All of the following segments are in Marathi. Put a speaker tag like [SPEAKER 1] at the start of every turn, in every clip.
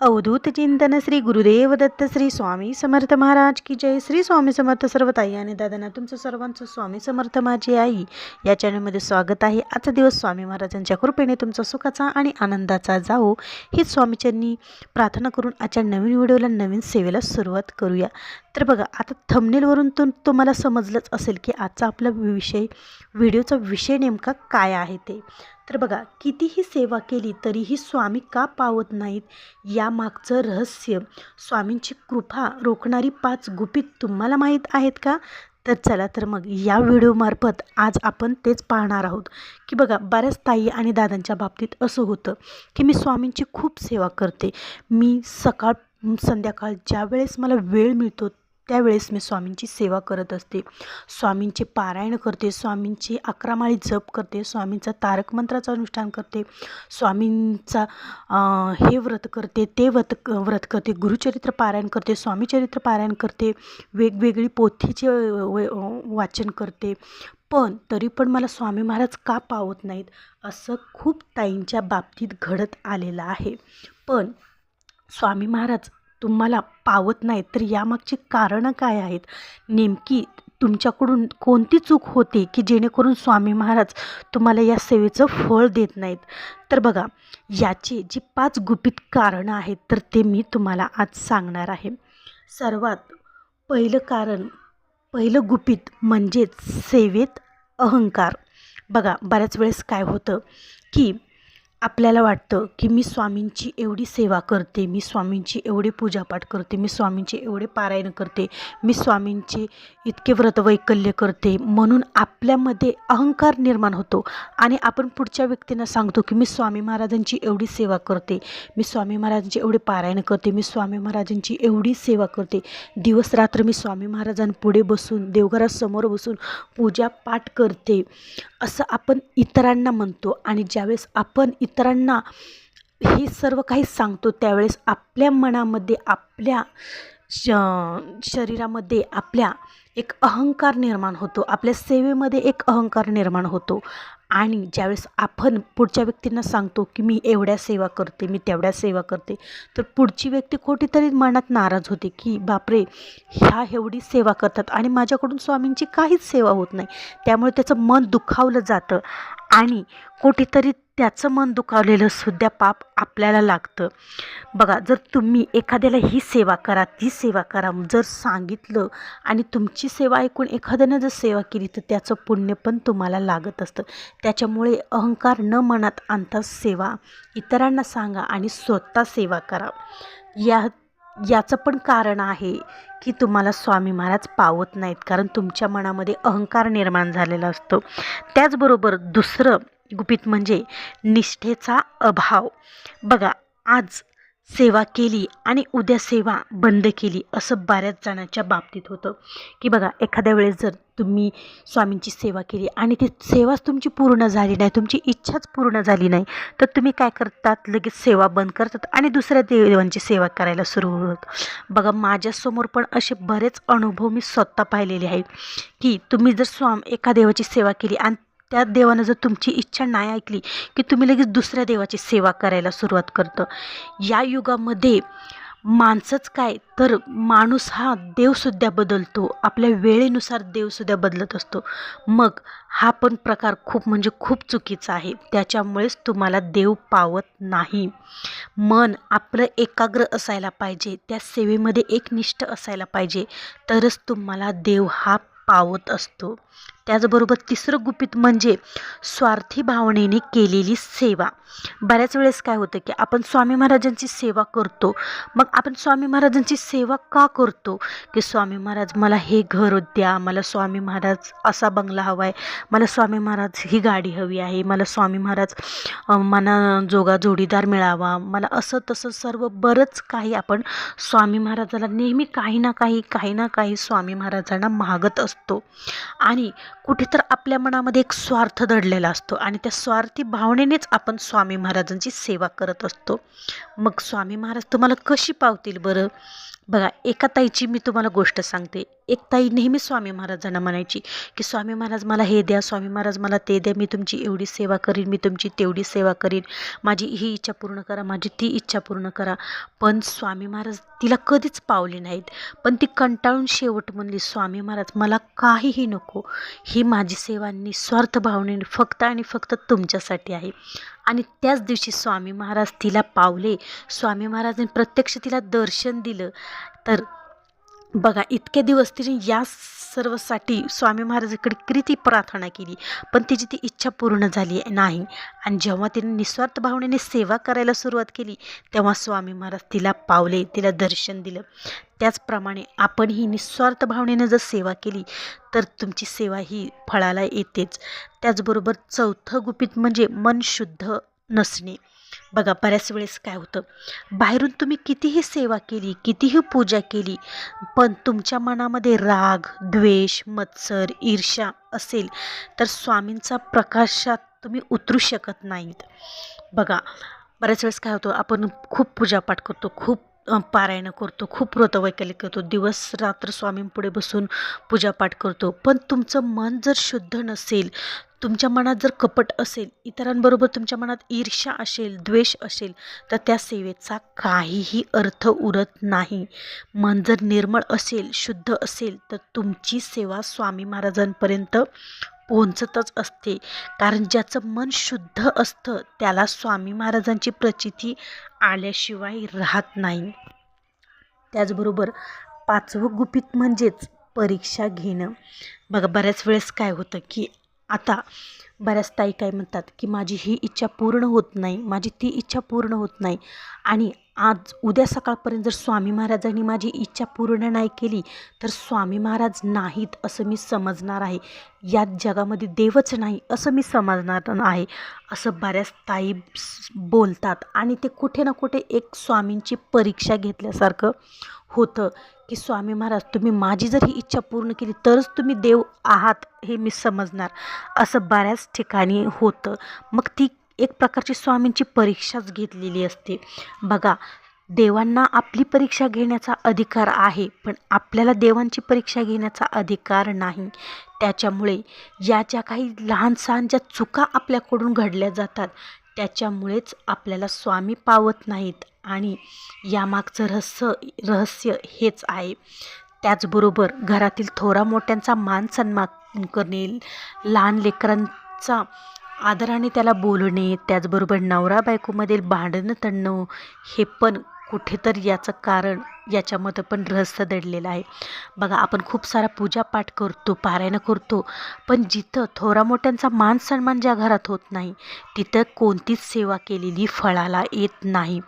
[SPEAKER 1] अवधूत चिंतन श्री गुरुदेव दत्त श्री स्वामी समर्थ महाराज की जय. श्री स्वामी समर्थ सर्व ताई आणि दादांना तुमचं सर्वांचं स्वामी समर्थ माझी आई. या चॅनलमध्ये स्वागत आहे. आजचा दिवस स्वामी महाराजांच्या कृपेने तुमचा सुखाचा आणि आनंदाचा जावो. हीच स्वामीच्यांनी प्रार्थना करून आजच्या नवीन व्हिडिओला नवीन सेवेला सुरुवात करूया. तर बघा आता थमनेलवरून तो तुम्हाला समजलंच असेल की आजचा आपला विषय व्हिडिओचा विषय नेमका काय आहे ते. तर बघा कितीही सेवा केली तरीही स्वामी का पावत नाहीत? यामागचं रहस्य स्वामींची कृपा रोखणारी पाच गुपित तुम्हाला माहीत आहेत का? तर चला तर मग या व्हिडिओमार्फत आज आपण तेच पाहणार आहोत. की बघा बऱ्याच ताई आणि दादांच्या बाबतीत असं होतं की मी स्वामींची खूप सेवा करते. मी सकाळ संध्याकाळ ज्या वेळेस मला वेळ मिळतो त्यावेळेस मी स्वामींची सेवा करत असते. स्वामींचे पारायण करते स्वामींची अकरामाळी जप करते स्वामींचा तारक मंत्राचं अनुष्ठान करते स्वामींचा हे व्रत करते ते व्रत व्रत करते गुरुचरित्र पारायण करते स्वामीचरित्र पारायण करते वेगवेगळी पोथीचे वाचन करते. पण तरी पण मला स्वामी महाराज का पावत नाहीत? असं खूप ताईंच्या बाबतीत घडत आलेलं आहे. पण स्वामी महाराज तुम्हाला पावत नाहीत तर यामागची कारणं काय आहेत? नेमकी तुमच्याकडून कोणती चूक होते की जेणेकरून स्वामी महाराज तुम्हाला या सेवेचं फळ देत नाहीत? तर बघा याची जी पाच गुपित कारणं आहेत तर ते मी तुम्हाला आज सांगणार आहे. सर्वात पहिलं कारण पहिलं गुपित म्हणजेच सेवेत अहंकार. बघा बऱ्याच वेळेस काय होतं की आपल्याला वाटतं की मी स्वामींची एवढी सेवा करते मी स्वामींची एवढी पूजापाठ करते मी स्वामींचे एवढे पारायण करते मी स्वामींचे इतके व्रतवैकल्य करते म्हणून आपल्यामध्ये अहंकार निर्माण होतो. आणि आपण पुढच्या व्यक्तींना सांगतो की मी स्वामी महाराजांची एवढी सेवा करते मी स्वामी महाराजांची एवढे पारायण करते मी स्वामी महाराजांची एवढी सेवा करते. दिवस रात्र मी स्वामी महाराजांपुढे बसून देवघरासमोर बसून पूजापाठ करते असं आपण इतरांना म्हणतो. आणि ज्यावेळेस आपण इतरांना हे सर्व काही सांगतो त्यावेळेस आपल्या मनामध्ये आपल्या श शरीरामध्ये आपल्या एक अहंकार निर्माण होतो. आपल्या सेवेमध्ये एक अहंकार निर्माण होतो. आणि ज्यावेळेस आपण पुढच्या व्यक्तींना सांगतो की मी एवढ्या सेवा करते मी तेवढ्या सेवा करते तर पुढची व्यक्ती कुठेतरी मनात नाराज होते की बापरे ह्या एवढी सेवा करतात आणि माझ्याकडून स्वामींची काहीच सेवा होत नाही. त्यामुळे त्याचं मन दुखावलं जातं आणि कुठेतरी त्याचं मन दुखावलेलं सुद्धा पाप आपल्याला लागतं. बघा जर तुम्ही एखाद्याला ही सेवा करा ती सेवा करा जर सांगितलं आणि तुमची सेवा ऐकून एखाद्यानं जर सेवा केली तर त्याचं पुण्य पण तुम्हाला लागत असतं. त्याच्यामुळे अहंकार न मनात आणता सेवा इतरांना सांगा आणि स्वतः सेवा करा. या याचं पण कारण आहे की तुम्हाला स्वामी महाराज पावत नाहीत कारण तुमच्या मनामध्ये अहंकार निर्माण झालेला असतो. त्याचबरोबर दुसरं गुपित म्हणजे निष्ठेचा अभाव. बघा आज सेवा केली आणि उद्या सेवा बंद केली असं बऱ्याच जणांच्या बाबतीत होतं. की बघा एखाद्या वेळेस जर तुम्ही स्वामींची सेवा केली आणि ती सेवाच तुमची पूर्ण झाली नाही तुमची इच्छाच पूर्ण झाली नाही तर तुम्ही काय करतात? लगेच सेवा बंद करतात आणि दुसऱ्या देवांची सेवा करायला सुरू होत बघा माझ्यासमोर पण असे बरेच अनुभव मी स्वतः पाहिलेले आहेत की तुम्ही जर स्वाम एका देवाची सेवा केली आणि त्या देवानं जर तुमची इच्छा नाही ऐकली की तुम्ही लगेच दुसऱ्या देवाची सेवा करायला सुरुवात करतं. या युगामध्ये माणसंच काय तर माणूस हा देवसुद्धा बदलतो. आपल्या वेळेनुसार देवसुद्धा बदलत असतो. मग हा पण प्रकार खूप म्हणजे खूप चुकीचा आहे. त्याच्यामुळेच तुम्हाला देव पावत नाही. मन आपलं एकाग्र असायला पाहिजे. त्या सेवेमध्ये एकनिष्ठ असायला पाहिजे. तरच तुम्हाला देव हा पावत असतो. त्याचबरोबर तिसरं गुपित म्हणजे स्वार्थी भावनेने केलेली सेवा. बऱ्याच वेळेस काय होतं की आपण स्वामी महाराजांची सेवा करतो. मग आपण स्वामी महाराजांची सेवा का करतो? की स्वामी महाराज मला हे घर द्या मला स्वामी महाराज असा बंगला हवा आहे मला स्वामी महाराज ही गाडी हवी आहे मला स्वामी महाराज मना जोगा जोडीदार मिळावा मला असं तसं सर्व बरंच काही आपण स्वामी महाराजाला नेहमी काही ना काही काही ना काही स्वामी महाराजांना मागत असतो. आणि कुठे तर आपल्या मनामध्ये एक स्वार्थ दडलेला असतो आणि त्या स्वार्थी भावनेनेच आपण स्वामी महाराजांची सेवा करत असतो. मग स्वामी महाराज तुम्हाला कशी पावतील बरं? बघा एका ताईची मी तुम्हाला गोष्ट सांगते. एक ताई नेहमी स्वामी महाराजांना म्हणायची की स्वामी महाराज मला हे द्या स्वामी महाराज मला ते द्या मी तुमची एवढी सेवा करीन मी तुमची तेवढी सेवा करीन. माझी ही इच्छा पूर्ण करा माझी ती इच्छा पूर्ण करा. पण स्वामी महाराज तिला कधीच पावले नाहीत. पण ती कंटाळून शेवट म्हणली स्वामी महाराज मला काहीही नको. ही माझी सेवा निस्वार्थ भावनेने फक्त आणि फक्त तुमच्यासाठी आहे. आणि त्याच दिवशी स्वामी महाराज तिला पावले. स्वामी महाराजांनी प्रत्यक्ष तिला दर्शन दिलं. तर बघा इतके दिवस तिने या सर्वसाठी स्वामी महाराजाकडे किती प्रार्थना केली पण तिची ती इच्छा पूर्ण झाली नाही. आणि जेव्हा तिने निस्वार्थ भावनेने सेवा करायला सुरुवात केली तेव्हा स्वामी महाराज तिला पावले तिला दर्शन दिलं. त्याचप्रमाणे आपण ही निस्वार्थ भावनेनं जर सेवा केली तर तुमची सेवा ही फळाला येतेच. त्याचबरोबर चौथं गुपित म्हणजे मन शुद्ध नसणे. बघा बऱ्याच वेळेस काय होतं बाहेरून तुम्ही कितीही सेवा केली कितीही पूजा केली पण तुमच्या मनामध्ये राग द्वेष मत्सर ईर्ष्या असेल तर स्वामींचा प्रकाशात तुम्ही उतरू शकत नाहीत. बघा बऱ्याच वेळेस काय होतं आपण खूप पूजापाठ करतो खूप पारायणं करतो खूप व्रतवैकल्य करतो दिवस रात्र स्वामींपुढे बसून पूजापाठ करतो पण तुमचं मन जर शुद्ध नसेल तुमच्या मनात जर कपट असेल इतरांबरोबर तुमच्या मनात ईर्ष्या असेल द्वेष असेल तर त्या सेवेचा काहीही अर्थ उरत नाही. मन जर निर्मळ असेल शुद्ध असेल तर तुमची सेवा स्वामी महाराजांपर्यंत पोहोचतच असते. कारण ज्याचं मन शुद्ध असतं त्याला स्वामी महाराजांची प्रचिती आल्याशिवाय राहत नाही. त्याचबरोबर पाचवं गुपित म्हणजेच परीक्षा घेणं. बघा बऱ्याच वेळेस काय होतं की आता बऱ्याच ताई काय म्हणतात की माझी ही इच्छा पूर्ण होत नाही माझी ती इच्छा पूर्ण होत नाही. आणि आज उद्या सकाळपर्यंत जर स्वामी महाराजांनी माझी इच्छा पूर्ण नाही केली तर स्वामी महाराज नाहीत असं मी समजणार आहे. या जगामध्ये देवच नाही असं मी समजणार आहे असं बऱ्याच ताई बोलतात. आणि ते कुठे ना कुठे एक स्वामींची परीक्षा घेतल्यासारखं होतं. की स्वामी महाराज तुम्ही माझी जर ही इच्छा पूर्ण केली तरच तुम्ही देव आहात हे मी समजणार. असं बऱ्याच ठिकाणी होतं. मग ती एक प्रकारची स्वामींची परीक्षाच घेतलेली असते. बघा देवांना आपली परीक्षा घेण्याचा अधिकार आहे पण आपल्याला देवांची परीक्षा घेण्याचा अधिकार नाही. त्याच्यामुळे या ज्या काही लहान सहान ज्या चुका आपल्याकडून घडल्या जातात त्याच्यामुळेच आपल्याला स्वामी पावत नाहीत आणि यामागचं रहस्य रहस्य हेच आहे. त्याचबरोबर घरातील थोरा मोठ्यांचा मान सन्मान करणे लहान लेकरांचा आदराने त्याला बोलणे त्याचबरोबर नवरा बायकोमधील भांडणं तणणं हे पण कुठेतरी याचं कारण याच्यामध्ये पण रहस्य दडलेलं आहे. बघा आपण खूप सारा पूजापाठ करतो पारायणं करतो पण जिथं थोरा मोठ्यांचा मान सन्मान ज्या घरात होत नाही तिथं कोणतीच सेवा केलेली फळाला येत नाही.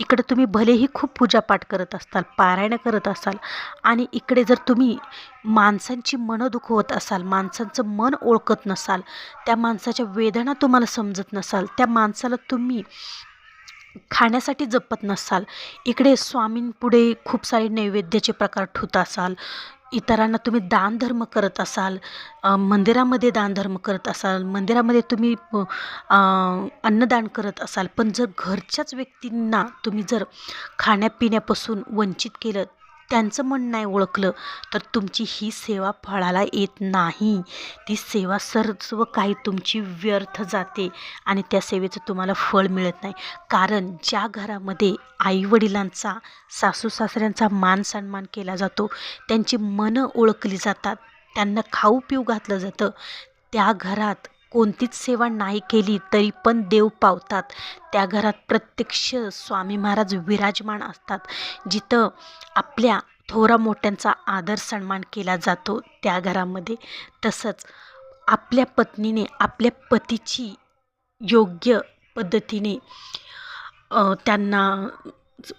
[SPEAKER 1] इकडे तुम्ही भलेही खूप पूजापाठ करत असाल पारायणं करत असाल आणि इकडे जर तुम्ही माणसांची मनं दुखवत असाल माणसांचं मन ओळखत नसाल त्या माणसाच्या वेदना तुम्हाला समजत नसाल त्या माणसाला तुम्ही खाण्यासाठी जपत नसाल. इकडे स्वामींपुढे खूप सारे नैवेद्याचे प्रकार ठेवत असाल. इतरांना तुम्ही दानधर्म करत असाल. मंदिरामध्ये दानधर्म करत असाल. मंदिरामध्ये तुम्ही अन्नदान करत असाल. पण जर घरच्याच व्यक्तींना तुम्ही जर खाण्यापिण्यापासून वंचित केलं त्यांचं मन नाही ओळखलं तर तुमची ही सेवा फळाला येत नाही. ती सेवा सर्व काही तुमची व्यर्थ जाते आणि त्या सेवेचं तुम्हाला फळ मिळत नाही. कारण ज्या घरामध्ये आईवडिलांचा सासू सासऱ्यांचा मान सन्मान केला जातो त्यांची मनं ओळखली जातात त्यांना खाऊ पिऊ घातलं जातं त्या घरात कोणतीच सेवा नाही केली तरी पण देव पावतात. त्या घरात प्रत्यक्ष स्वामी महाराज विराजमान असतात. जिथं आपल्या थोरा मोठ्यांचा आदर सन्मान केला जातो त्या घरामध्ये तसंच आपल्या पत्नीने आपल्या पतीची योग्य पद्धतीने त्यांना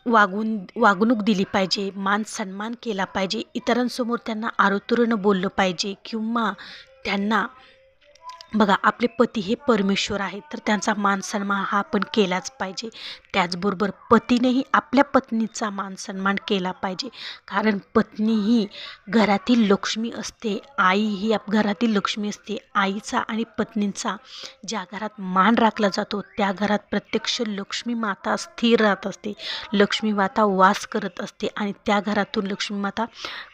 [SPEAKER 1] वागून वागणूक दिली पाहिजे मान सन्मान केला पाहिजे इतरांसमोर त्यांना आरोतुरीनं बोललं पाहिजे किंवा त्यांना बघा आपले पती हे परमेश्वर आहेत तर त्यांचा मान सन्मान हा आपण केलाच पाहिजे. त्याचबरोबर पतीनेही आपल्या पत्नीचा मान सन्मान केला पाहिजे. कारण पत्नी ही घरातील लक्ष्मी असते. आई ही आप घरातील लक्ष्मी असते. आईचा आणि पत्नीचा ज्या घरात मान राखला जातो त्या घरात प्रत्यक्ष लक्ष्मी माता स्थिर राहत असते. लक्ष्मी माता वास करत असते आणि त्या घरातून लक्ष्मी माता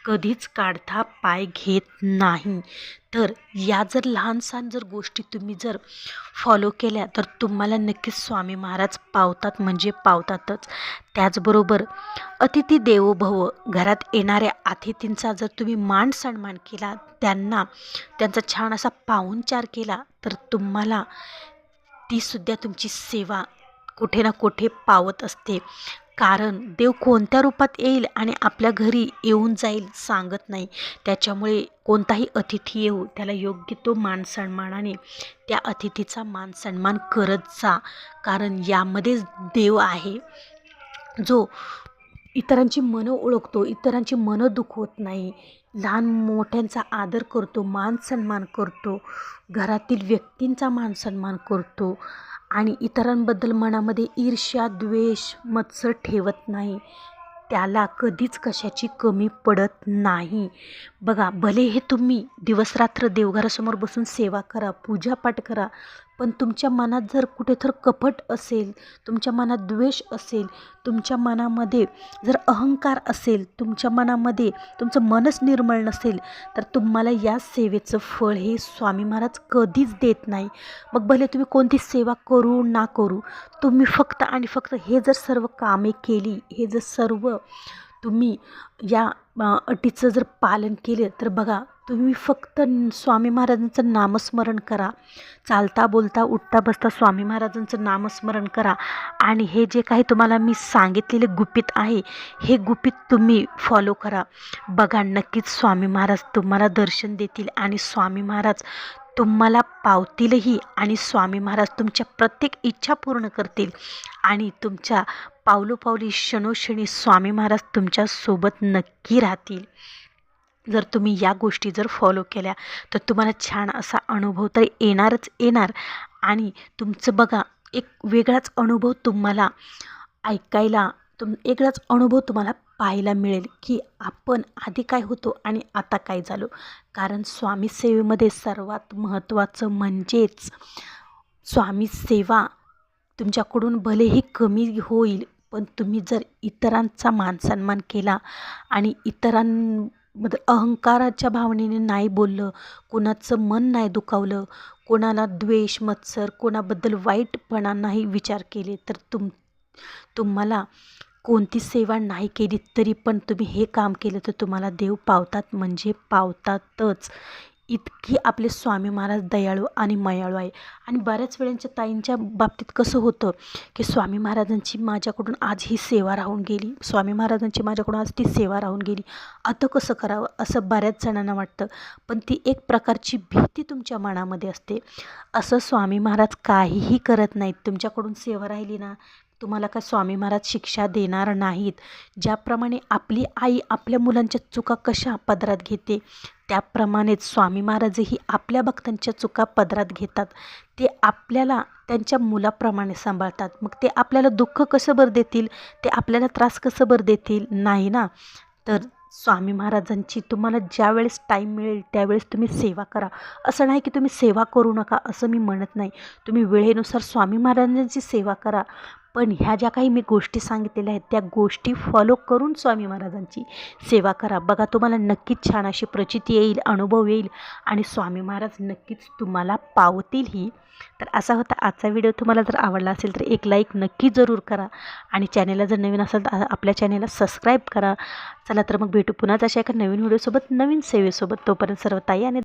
[SPEAKER 1] कधीच काढता पाय घेत नाही. तर या जर लहान सहान जर गोष्टी तुम्ही जर फॉलो केल्या तर तुम्हाला नक्कीच स्वामी महाराज पावतात. म्हणजे पावतातच. त्याचबरोबर अतिथी देवो भव घरात येणाऱ्या अतिथींचा जर तुम्ही मान सन्मान केला त्यांना त्यांचा छान असा पाहुणचार केला तर तुम्हाला तीसुद्धा तुमची सेवा कुठे ना कुठे पावत असते. कारण देव कोणत्या रूपात येईल आणि आपल्या घरी येऊन जाईल सांगत नाही. त्याच्यामुळे कोणताही अतिथी येऊ त्याला योग्य तो मान सन्मानाने त्या अतिथीचा मान सन्मान करत जा. कारण यामध्येच देव आहे. जो इतरांची मनं ओळखतो इतरांची मनं दुखवत नाही. लहान मोठ्यांचा आदर करतो मान सन्मान करतो घरातील व्यक्तींचा मान सन्मान करतो आणि इतरांबद्दल मनामध्ये ईर्ष्या द्वेष मत्सर ठेवत नाही. त्याला कधीच कशाची कमी पडत नाही. बघा भले हे तुम्ही दिवसरात्र देवघरासमोर बसून सेवा करा पूजापाठ करा पण तुमच्या मनात जर कुठे तर कपट असेल तुमच्या मनात द्वेष असेल तुमच्या मनामध्ये जर अहंकार असेल तुमच्या मनामध्ये तुमचं मनच निर्मळ नसेल तर तुम्हाला या सेवेचं फळ हे स्वामी महाराज कधीच देत नाही. मग भले तुम्ही कोणती सेवा करू ना करू तुम्ही फक्त आणि फक्त हे जर सर्व कामे केली हे जर सर्व तुम्ही या अटीचं जर पालन केलं तर बघा तुम्ही फक्त स्वामी महाराजांचं नामस्मरण करा. चालता बोलता उठता बसता स्वामी महाराजांचं नामस्मरण करा. आणि हे जे काही तुम्हाला मी सांगितलेले गुपित आहे हे गुपित तुम्ही फॉलो करा. बघा नक्कीच स्वामी महाराज तुम्हाला दर्शन देतील आणि स्वामी महाराज तुम्हाला पावतीलही आणि स्वामी महाराज तुमच्या प्रत्येक इच्छा पूर्ण करतील. आणि तुमच्या पावलोपावली क्षणोक्षणी स्वामी महाराज तुमच्यासोबत नक्की राहतील. जर तुम्ही या गोष्टी जर फॉलो केल्या तर तुम्हाला छान असा अनुभव तर येणारच येणार. आणि तुमचं बघा एक वेगळाच अनुभव तुम्हाला ऐकायला तुम वेगळाच अनुभव तुम्हाला पाहायला मिळेल की आपण आधी काय होतो आणि आता काय झालो. कारण स्वामी सेवेमध्ये सर्वात महत्त्वाचं म्हणजेच स्वामी सेवा तुमच्याकडून भलेही कमी होईल पण तुम्ही जर इतरांचा मानसन्मान केला आणि इतरांमध्ये अहंकाराच्या भावनेने नाही बोललं कोणाचं मन नाही दुखावलं कोणाला द्वेष मत्सर कोणाबद्दल वाईटपणा नाही विचार केले तर तुम तुम्हाला कोणती सेवा नाही केली तरी पण तुम्ही हे काम केलं तर तुम्हाला देव पावतात म्हणजे पावतातच. इतकी आपले स्वामी महाराज दयाळू आणि मयाळू आहे. आणि बऱ्याच वेळांच्या ताईंच्या बाबतीत कसं होतं की स्वामी महाराजांची माझ्याकडून आज ही सेवा राहून गेली. स्वामी महाराजांची माझ्याकडून आज ती सेवा राहून गेली. आता कसं करावं असं बऱ्याच जणांना वाटतं. पण ती एक प्रकारची भीती तुमच्या मनामध्ये असते. असं स्वामी महाराज काहीही करत नाहीत. तुमच्याकडून सेवा राहिली ना तुम्हाला का स्वामी महाराज शिक्षा देणार नाहीत? ज्याप्रमाणे आपली आई आपल्या मुलांच्या चुका कशा पदरात घेते त्याप्रमाणेच स्वामी महाराजही आपल्या भक्तांच्या चुका पदरात घेतात. ते आपल्याला त्यांच्या मुलाप्रमाणे सांभाळतात. मग ते आपल्याला दुःख कसं बरं देतील? ते आपल्याला त्रास कसं बरं देतील? नाही ना? तर स्वामी महाराजांची तुम्हाला ज्यावेळेस टाईम मिळेल त्यावेळेस तुम्ही सेवा करा. असं नाही की तुम्ही सेवा करू नका असं मी म्हणत नाही. तुम्ही वेळेनुसार स्वामी महाराजांची सेवा करा. पण ह्या ज्या काही मी गोष्टी सांगितलेल्या आहेत त्या गोष्टी फॉलो करून स्वामी महाराजांची सेवा करा. बघा तुम्हाला नक्कीच छान अशी प्रचिती येईल अनुभव येईल आणि स्वामी महाराज नक्कीच तुम्हाला पावतील ही. तर असा होता आजचा व्हिडिओ. तुम्हाला जर आवडला असेल तर एक लाईक नक्की जरूर करा आणि चॅनेलला जर नवीन असेल तर आपल्या चॅनेलला सबस्क्राईब करा. चला तर मग भेटू पुन्हाच अशा एका नवीन व्हिडिओसोबत नवीन सेवेसोबत. तोपर्यंत सर्व ताई आणि